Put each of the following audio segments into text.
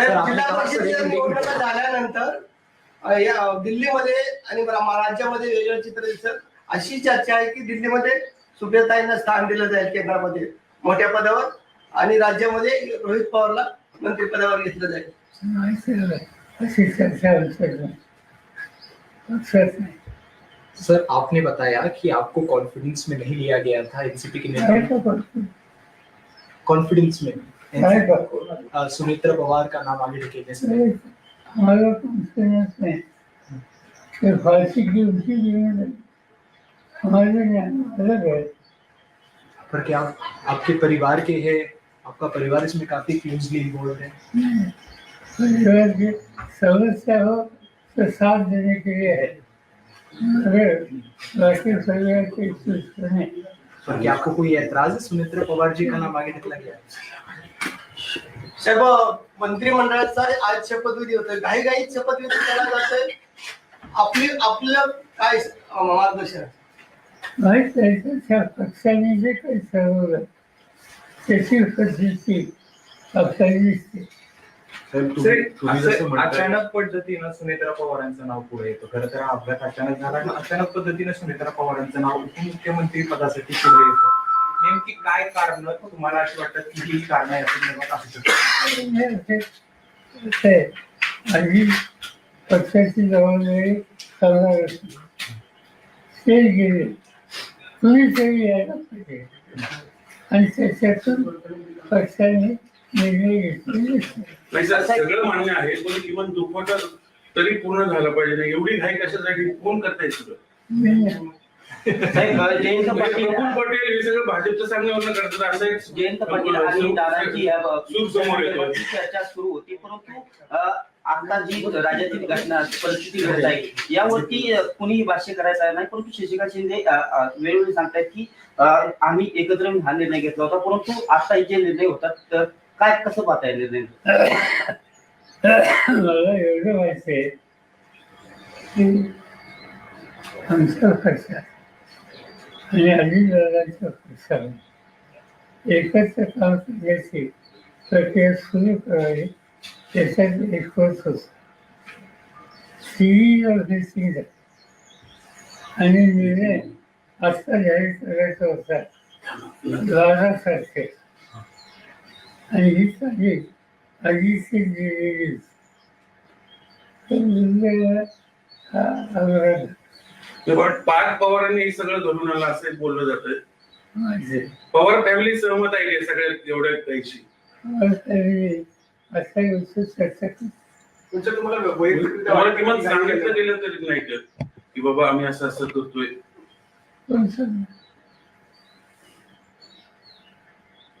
जिल्हा परिषदेच्या निवडणुका झाल्यानंतर या दिल्लीमध्ये आणि राज्यामध्ये वेगळं चित्र दिसत अशी चर्चा आहे की दिल्लीमध्ये सुप्रियाताईंना स्थान दिलं जाईल केंद्रामध्ये मोठ्या पदावर आणि राज्यामध्ये रोहित पवारला मंत्रिपदावर घेतलं जाईल. अशी चर्चा. सर आपने बताया कि आपको कॉन्फिडेंस में नहीं लिया गया था एनसीपी के नेता? कॉन्फिडेंस में सुमित्रा पवार का नाम आगे नाही. आम्हाला कॉन्फिडन्स नाही. ते घेऊन हमारे अलग है पर क्या आप, आपके परिवार के हैं? आपका परिवार इसमें काफी क्लोजली इन्वॉल्व है। परिवार के सदस्य हो तो साथ देने के लिए है। अगर बाकी परिवार के सुने क्या आपको कोई ऐतराज है सुमित्रा पवार जी का नाम आगे ढकला गया साहेब मंत्रिमंडळाचा आज शपथविधी होतोय. घाई घाईत शपथविधी केला जातोय. आपली आपलं काय मार्गदर्शन? त्या पक्षाने जे काही ठरवलं त्याची पद्धती पक्षाने दिसते. साहेब, सर, तुम्ही तुम्ही जसं असं म्हणताय अचानक पद्धतीनं सुनेत्रा पवारांचं नाव पुढे येतं. खरं तर हा अपघात अचानक झाला आणि अचानक पद्धतीनं सुनेत्रा पवारांचं नाव उपमुख्यमंत्री पदासाठी पुढे येतं. नेमकी काय कारण? तुम्हाला अशी वाटतात की ही कारण आहे असं निर्माण असू शकतात? ते आधी पक्षाची जबाबदारी करणार ते गेले. यायला पाहिजे. आणि त्याच्यातून पक्षाने. नाही सर, सगळं मान्य आहे पण किमान दुखवटा तरी पूर्ण झाला पाहिजे ना एवढी घाई कशासाठी? कोण करताय सगळं? जयंत म्हणजे पाटील प्रफुल्ल पटेल हे सगळं भाजपच्या सांगण्यावरनं करतात असं एक जयंत पाटील आणि दादांची या ब- सूर समोर येतो. संदर्भातली चर्चा सुरू होती परंतु आता जी राज्यातील घटना परिस्थिती घडत आहे यावरती अ, कुणीही भाष्य करायचं नाही परंतु शशिकांत शिंदे वेळोवेळी सांगतायत की आम्ही एकत्र हा निर्णय घेतला होता परंतु आता हे जे निर्णय होतात तर काय कसं पाहता येईल नेमकं? मला एवढं माहिती आहे. की आमच्या पक्षात आणि अजितदादांच्या पक्षात एकत्र काम करण्याची प्रक्रिया सुरू करावी. त्याच्यात एक होत होता ऑर्गनायझिंग झाली आणि निर्णय आत्ता जाहीर करायचा होता. द्वारासारखे आणि ही सगळी अजितची दिलेली पण पार्थ पवारांनी हे सगळं घडून आलं असं बोललं जातंय पवार फॅमिली सहमत आहे का सगळ्या एवढ्या काहीशी आता गोष्ट चर्चा करू. तुमचं तुम्हाला किमान सांगितलं गेलं तरी नाही का? की बाबा आम्ही असं असं करतोय तुमचं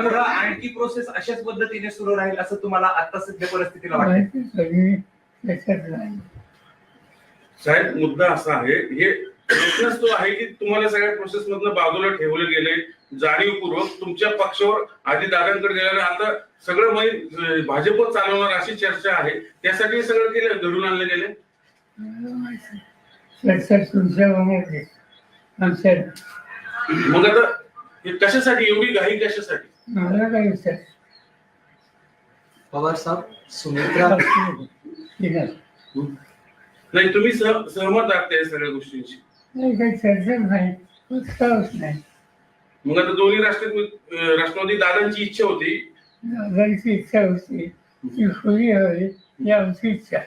पुढं आणखी प्रोसेस अशाच पद्धतीने सुरू राहील असं तुम्हाला आता सध्या परिस्थितीला वाटतं. साहेब मुद्दा असा आहे हे प्रश्नच तो आहे की तुम्हाला सगळ्या प्रोसेस मधनं बाजूला ठेवलं गेले जाणीवपूर्वक तुमच्या पक्षावर आधी दादांकडे गेल्याने आता सगळं म्हणजे भाजप चालवणार अशी चर्चा आहे त्यासाठी सगळं केलं घडून आणलं गेले चर्चा तुमच्या मनात आहे. आमच्या मग आता हे कशासाठी? एवढी घाई कशासाठी? मला काय विचार? पवार साहब सुमित्रा. ठीक आहे. नाही तुम्ही सह- सहमत आहात त्या सगळ्या गोष्टींशी. नाही काही चर्चा नाही. उत्साहच नाही. मग आता दोन्ही राष्ट्रवादी अं, राष्ट्रवादी दादांची इच्छा होती. दादांची इच्छा होती. ती खुली हवी ही आमची इच्छा आहे.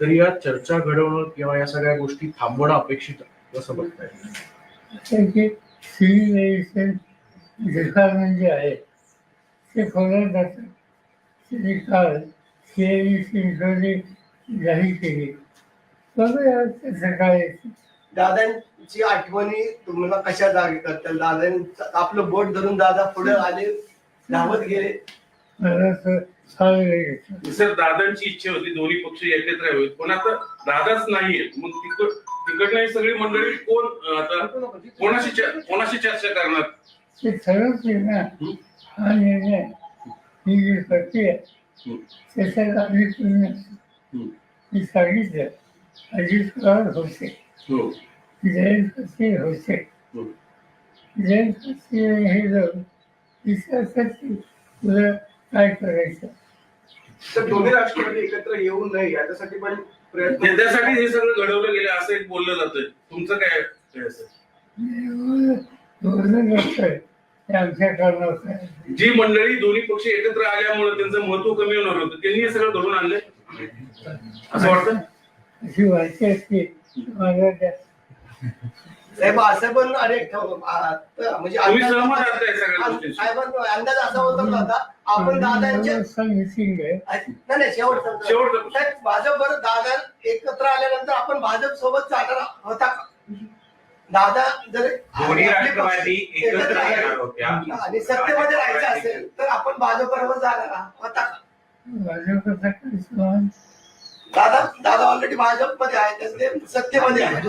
तरी या चर्चा घडवणं किंवा या सगळ्या गोष्टी थांबवणं अपेक्षित आहे. कसं बघताय जे आहे ते काल जाहीर केली. दादांची आठवणी तुम्हाला कशा जागी करतात दादांचं आपलं बोट धरून दादा पुढे आले धावत गेले सर दादांची इच्छा होती दोन्ही पक्ष एकत्र यावेत. पण आता दादाच नाहीये मग तिकड तिकडनं ही सगळी मंडळी कोण आता कोणाशी कोणाशी चर्चा करणार? ते ठरवते ना. हा? निर्णय ही जी प्रक्रिया. त्याच्यात. मी सांगितलं अजित पवार होते. हो. जयंत पाटील होते. जयंत पाटील हे जाऊन तुला काय करायचं तर दोन्ही राष्ट्रवादी एकत्र येऊ नये याच्यासाठी पण प्रयत्न त्यासाठी हे सगळं घडवलं गेलं असं एक बोललं जातंय. तुमचं काय काय असं? बोलणं नसतं. ते आमच्या कारणावर आहे. जी मंडळी दोन्ही पक्ष एकत्र आल्यामुळे त्यांचं महत्त्व कमी होणार होतं त्यांनी हे सगळं घडून आणलंय? असं वाटतं? अशी माहिती असते. मला साहेब असं पण त- म्हणजे तुम्ही अंदाज- सहमत सगळ्या गोष्टींशी? साहेबांचा अंदाज असा होता ना आपण दादांच्या आहे नाही नाही शेवट शेवटचं. साहेब भाजप बरं दादा एकत्र आल्यानंतर आपण भाजप सोबत जाणार होता का दादा जर दोन्ही राष्ट्रवादी एकत्र राहिले येणार होत्या आणि सत्तेमध्ये राहायचं असेल तर आपण भाजप बरोबर जाणार होता का भाजपचा दादा दादा ऑलरेडी भाजपमध्ये आहे सत्तेमध्ये आहे.